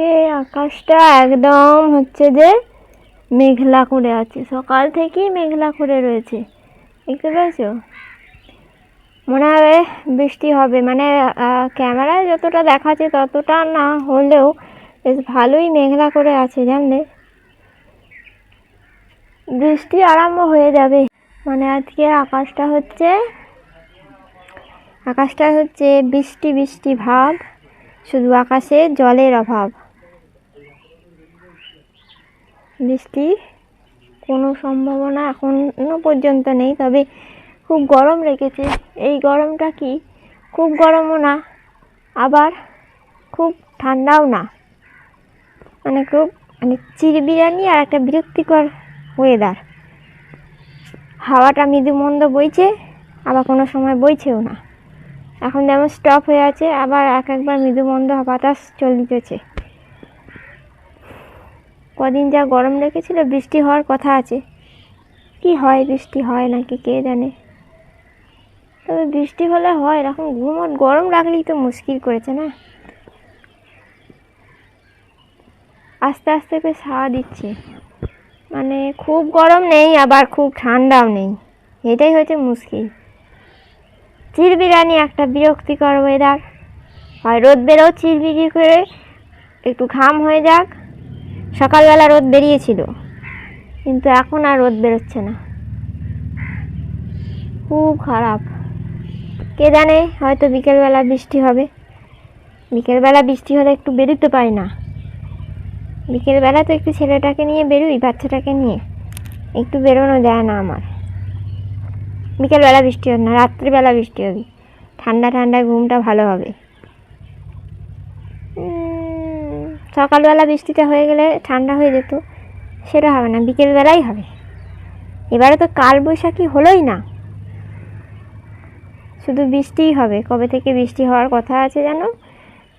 আজকে আকাশটা একদম হচ্ছে যে মেঘলা করে আছে। সকাল থেকেই মেঘলা করে রয়েছে। দেখতে পেয়েছ? মনে হবে বৃষ্টি হবে। মানে ক্যামেরায় যতটা দেখাচ্ছে ততটা না হলেও বেশ ভালোই মেঘলা করে আছে, জানলে? বৃষ্টি আরম্ভ হয়ে যাবে। মানে আজকে আকাশটা হচ্ছে আকাশটা হচ্ছে বৃষ্টি বৃষ্টি ভাব। শুধু আকাশে জলের অভাব। বৃষ্টি কোনো সম্ভাবনা এখনও পর্যন্ত নেই, তবে খুব গরম রেখেছে এই গরমটা কি? খুব গরমও না, আবার খুব ঠান্ডাও না। মানে খুব মানে চিরবিরানি আর একটা বিরক্তিকর ওয়েদার হাওয়াটা মৃদু মন্দ বইছে, আবার কোনো সময় বইছেও না। এখন যেমন স্টপ হয়ে আছে, আবার এক একবার মৃদু মন্দ বাতাস চলিতেছে কদিন যা গরম রেখেছিল বৃষ্টি হওয়ার কথা আছে। কি হয় বৃষ্টি হয় নাকি কে জানে? তবে বৃষ্টি হলে হয়, এরকম ঘুমট গরম রাখলেই তো মুশকিল করেছে না? আস্তে আস্তে বেশ হাওয়া দিচ্ছে। মানে খুব গরম নেই, আবার খুব ঠান্ডাও নেই। এটাই হচ্ছে মুশকিল। চিরবিরানি একটা বিরক্তিকর ওয়েদার হয় রোদ বেরো চিরবিরি করে একটু ঘাম হয়ে যাক। সকালবেলা রোদ বেরিয়েছিল, কিন্তু এখন আর রোদ বেরোচ্ছে না। খুব খারাপ। কে জানে, হয়তো বিকেলবেলা বৃষ্টি হবে। বিকেলবেলা বৃষ্টি হলে একটু বেরোতে পারি না। বিকেলবেলা তো একটু ছেলেটাকে নিয়ে বেরোই, বাচ্চাটাকে নিয়ে। একটু বেরোনো যায় না আমার। বিকেলবেলা বৃষ্টি হবে না, রাত্রিবেলা বৃষ্টি হবে। ঠান্ডা ঠান্ডা ঘুমটা ভালো হবে। সকালবেলা বৃষ্টিটা হয়ে গেলে ঠান্ডা হয়ে যেত, সেটা হবে না, বিকেলবেলাই হবে। এবারে তো কাল বৈশাখী হলোই না। শুধু বৃষ্টিই হবে, কবে থেকে বৃষ্টি হওয়ার কথা আছে যেন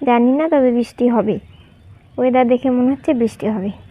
জানি না, তবে বৃষ্টি হবে। ওয়েদার দেখে মনে হচ্ছে বৃষ্টি হবে।